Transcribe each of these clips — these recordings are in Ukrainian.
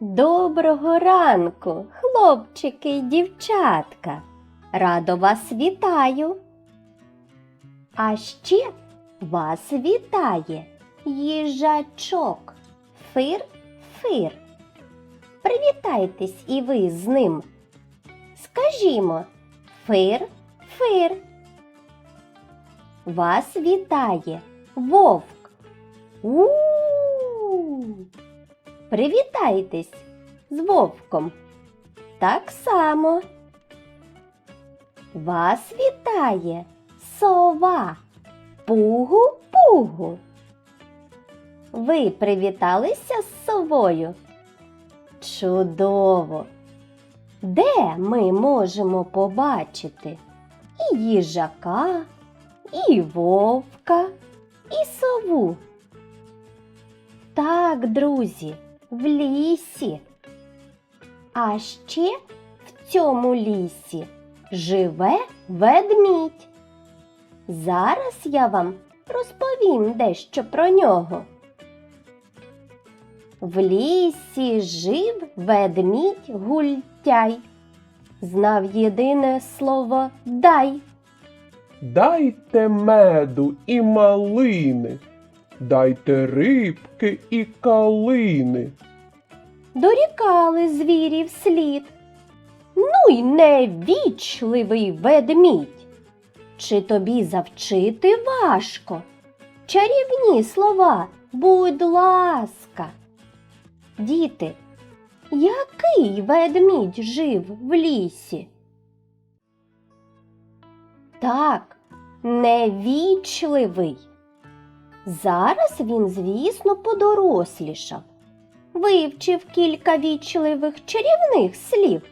Доброго ранку, хлопчики й дівчатка. Радо вас вітаю. А ще вас вітає їжачок. Фир-фир. Привітайтесь і ви з ним. Скажімо фир-фир. Вас вітає вовк. У-у-у. Привітайтесь з вовком. Так само. Вас вітає сова. Пугу-пугу. Ви привіталися з совою? Чудово! Де ми можемо побачити і їжака, і вовка, і сову? Так, друзі, в лісі. А ще в цьому лісі живе ведмідь. Зараз я вам розповім дещо про нього. В лісі жив ведмідь гультяй. Знав єдине слово дай. Дайте меду і малини, дайте рибки і калини. Дорікали звірі вслід. Ну й невічливий ведмідь. Чи тобі завчити важко? Чарівні слова, будь ласка. Діти, який ведмідь жив в лісі? Так, невічливий. Зараз він, звісно, подорослішав вивчив кілька вічливих чарівних слів.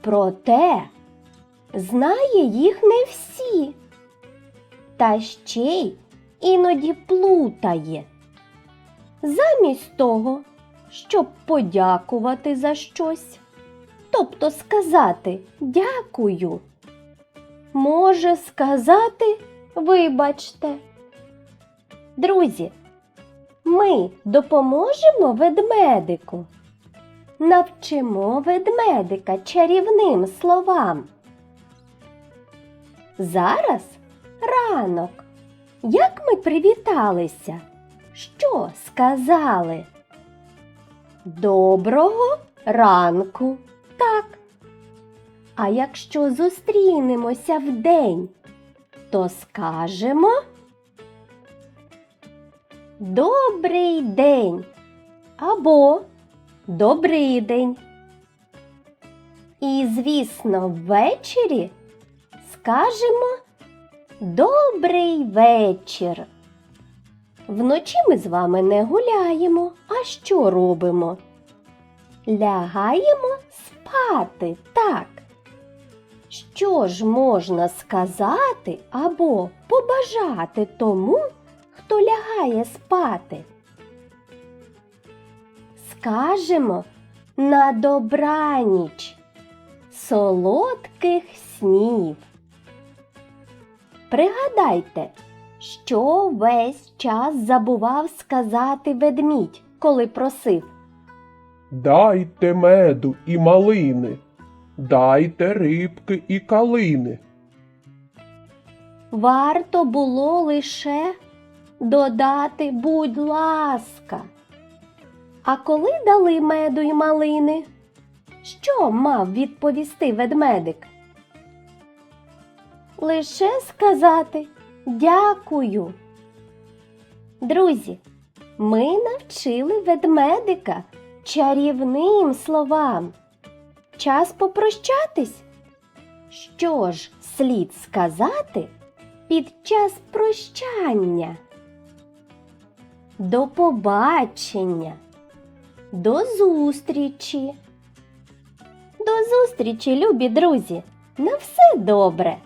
Проте знає їх не всі. Та ще й іноді плутає. Замість того, щоб подякувати за щось, тобто сказати дякую, може сказати вибачте. Друзі, ми допоможемо ведмедику. Навчимо ведмедика чарівним словам. Зараз ранок. Як ми привіталися? Що сказали? Доброго ранку. Так. А якщо зустрінемося вдень, то скажемо Добрий день або Добрий день. І, звісно, ввечері скажемо Добрий вечір. Вночі ми з вами не гуляємо, а що робимо? Лягаємо спати, так. Що ж можна сказати або побажати тому, хто лягає спати? Скажемо на добраніч, солодких снів. Пригадайте, що весь час забував сказати ведмідь, коли просив. Дайте меду і малини, дайте рибки і калини. Варто було лише додати будь ласка. А коли дали меду й малини, що мав відповісти ведмедик? Лише сказати дякую. Друзі, ми навчили ведмедика чарівним словам. Час попрощатись? Що ж слід сказати під час прощання? До побачення, до зустрічі. До зустрічі, любі друзі! На все добре!